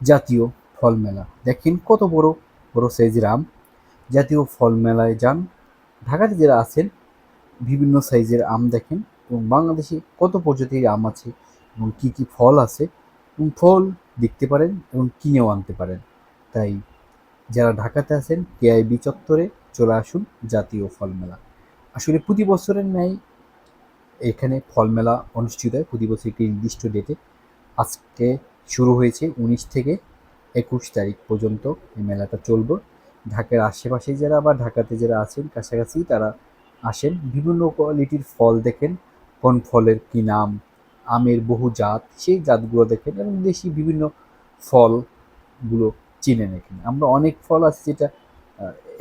জাতীয় ফল মেলা দেখেন কত বড় বড় সাইজের আম জাতীয় ফল মেলায় যান। ঢাকাতে যারা আছেন, বিভিন্ন সাইজের আম দেখেন এবং বাংলাদেশে কত প্রজাতির আম আছে এবং কী কী ফল আছে এবং ফল দেখতে পারেন এবং কিনেও আনতে পারেন। তাই যারা ঢাকাতে আছেন, কেআইবি চত্বরে চলে আসুন জাতীয় ফল মেলা আসলে প্রতি বছরের ন্যায় এখানে ফল মেলা অনুষ্ঠিত হয়। প্রতি বছর একটি নির্দিষ্ট ডেটে আজকে শুরু হয়েছে উনিশ থেকে একুশ তারিখ পর্যন্ত এই মেলাটা চলবে। ঢাকার আশেপাশে যারা বা ঢাকাতে যারা আছেন, কাছাকাছি তারা আসেন। বিভিন্ন কোয়ালিটির ফল দেখেন, কোন ফলের কী নাম, আমের বহু জাত, সেই জাতগুলো দেখেন এবং দেশি বিভিন্ন ফলগুলো চিনে এখানে আমরা অনেক ফল আছে যেটা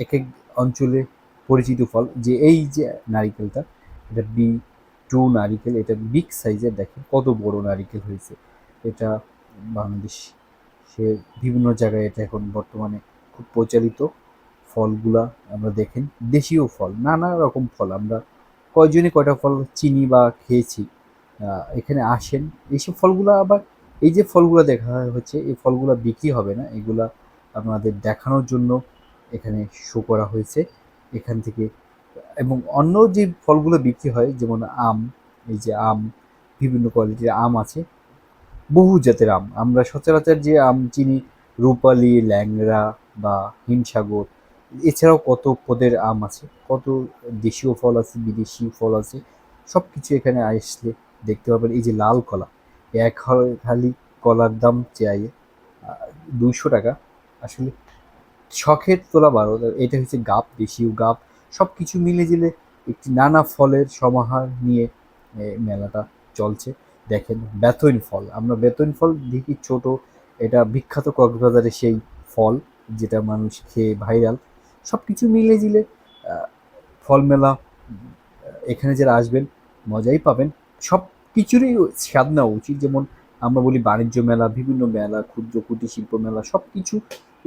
এক এক অঞ্চলে পরিচিত ফল, যে এই যে নারিকেলটা, এটা বি টু নারিকেল, এটা বিগ সাইজের দেখেন, কত বড় নারিকেল হয়েছে। এটা বাংলাদেশ। সে বিভিন্ন জায়গায় এটা এখন বর্তমানে খুব প্রচারিত ফলগুলা আমরা দেখেন, দেশীয় ফল, নানা রকম ফল। আমরা কয়জনে কয়টা ফল চিনি বা খেয়েছি এখানে আসেন। এইসব ফলগুলো আবার, এই যে ফলগুলো দেখা হচ্ছে, এই ফলগুলো বিক্রি হবে না, এগুলা আপনাদের দেখানোর জন্য এখানে শো করা হয়েছে এখান থেকে। এবং অন্য যে ফলগুলো বিক্রি হয়, যেমন আম, এই যে আম, বিভিন্ন কোয়ালিটির আম আছে বহু জাতের আম। আমরা সচরাচর যে আম চিনি, রূপালি, ল্যাংড়া বা হিমসাগর, এছাড়াও কত পদের আম আছে, কত দেশীয় ফল আছে, বিদেশি ফল আছে সব কিছু এখানে আসলে দেখতে পাবেন। এই যে লাল কলা, এক হালি কলার দাম চাই দুইশো টাকা। আসলে শখের তোলা বারো, এটা হচ্ছে গাপ, দেশীয় গাব সব কিছু মিলে জিলে একটি নানা ফলের সমাহার নিয়ে মেলাটা চলছে। দেখেন, বেতন ফল। আমরা বেতন ফল দেখি ছোট, এটা বিখ্যাত কক্সবাজারের সেই ফল যেটা মানুষ খেয়ে ভাইরাল। সব কিছু মিলে জিলে ফল মেলা এখানে যারা আসবেন, মজাই পাবেন। সব কিছুরই স্বাদ নেওয়া উচিত। যেমন আমরা বলি বাণিজ্য মেলা, বিভিন্ন মেলা, ক্ষুদ্র, কুটির শিল্প মেলা সব কিছু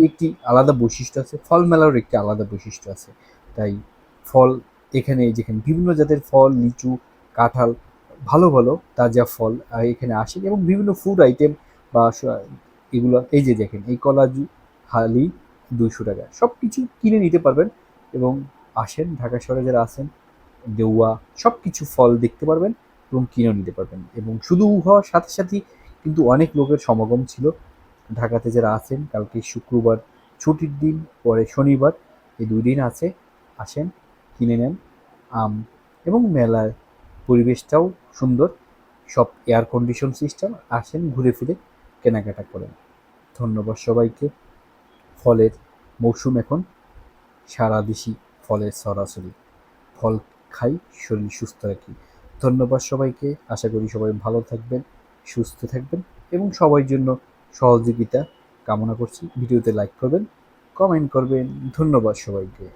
একটি আলাদা বৈশিষ্ট্য আছে। ফল মেলারও একটি আলাদা বৈশিষ্ট্য আছে। তাই ফল এখানে যেখানে বিভিন্ন জাতের ফল, লিচু, কাঁঠাল ভালো ভালো তাজা ফল এখানে আসে এবং বিভিন্ন ফুড আইটেম বা এগুলো, এই যে দেখেন, এই কলাজু হালি দুইশো টাকা সব কিছু কিনে নিতে পারবেন এবং আসেন, ঢাকা শহরে যারা আসেন দেওয়া সব কিছু ফল দেখতে পারবেন এবং কিনেও নিতে পারবেন এবং শুধু হওয়ার সাথে সাথেই কিন্তু অনেক লোকের সমাগম ছিল। ঢাকাতে যারা আছেন, কালকে শুক্রবার ছুটির দিন, পরে শনিবার, এই দুই দিন আছে, আসেন, কিনে নেন আম এবং মেলার পরিবেশটাও সুন্দর। সব এয়ার কন্ডিশন সিস্টেম আসেন, ঘুরে ফিরে কেনাকাটা করেন। ধন্যবাদ সবাইকে। ফলের মৌসুম এখন সারা দেশি ফলের সরাসরি ফল খাই, শরীর সুস্থ রাখি। ধন্যবাদ সবাইকে। আশা করি সবাই ভালো থাকবেন, সুস্থ থাকবেন এবং সবার জন্য সহযোগিতা কামনা করছি। ভিডিওতে লাইক করবেন কমেন্ট করবেন। ধন্যবাদ সবাইকে।